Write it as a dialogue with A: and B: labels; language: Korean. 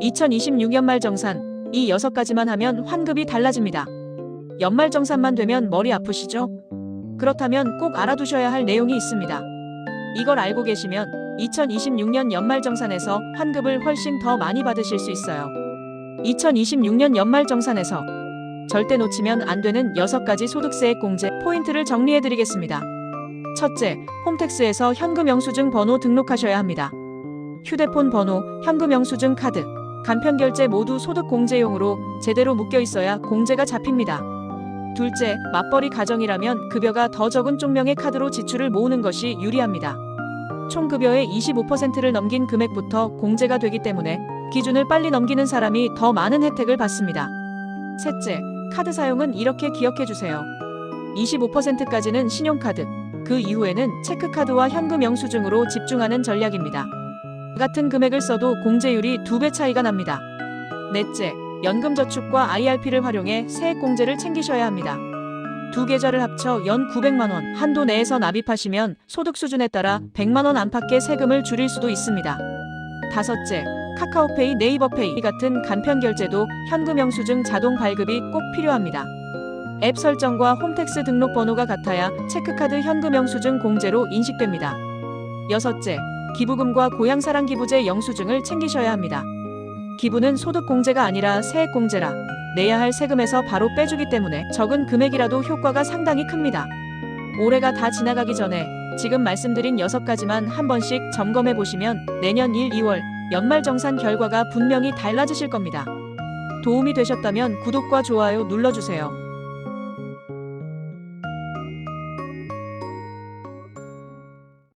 A: 2026 연말정산 이 여섯 가지만 하면 환급이 달라집니다. 연말 정산만 되면 머리 아프시죠? 그렇다면 꼭 알아두셔야 할 내용이 있습니다. 이걸 알고 계시면 2026년 연말 정산에서 환급을 훨씬 더 많이 받으실 수 있어요. 2026년 연말 정산에서 절대 놓치면 안 되는 6가지 소득세액 공제 포인트를 정리해 드리겠습니다. 첫째, 홈택스에서 현금 영수증 번호 등록하셔야 합니다. 휴대폰 번호, 현금 영수증 카드, 간편 결제 모두 소득 공제용으로 제대로 묶여 있어야 공제가 잡힙니다. 둘째, 맞벌이 가정이라면 급여가 더 적은 쪽명의 카드로 지출을 모으는 것이 유리합니다. 총 급여의 25%를 넘긴 금액부터 공제가 되기 때문에 기준을 빨리 넘기는 사람이 더 많은 혜택을 받습니다. 셋째, 카드 사용은 이렇게 기억해 주세요. 25%까지는 신용카드, 그 이후에는 체크카드와 현금 영수증으로 집중하는 전략입니다. 같은 금액을 써도 공제율이 2배 차이가 납니다. 넷째, 연금저축과 IRP를 활용해 세액 공제를 챙기셔야 합니다. 두 계좌를 합쳐 연 900만 원 한도 내에서 납입하시면 소득 수준에 따라 100만 원 안팎의 세금을 줄일 수도 있습니다. 다섯째, 카카오페이, 네이버페이 같은 간편 결제도 현금 영수증 자동 발급이 꼭 필요합니다. 앱 설정과 홈택스 등록 번호가 같아야 체크카드 현금 영수증 공제로 인식됩니다. 여섯째, 기부금과 고향사랑 기부제 영수증을 챙기셔야 합니다. 기부는 소득 공제가 아니라 세액 공제라 내야 할 세금에서 바로 빼주기 때문에 적은 금액이라도 효과가 상당히 큽니다. 올해가 다 지나가기 전에 지금 말씀드린 6가지만 한 번씩 점검해 보시면 내년 1, 2월 연말정산 결과가 분명히 달라지실 겁니다. 도움이 되셨다면 구독과 좋아요 눌러주세요.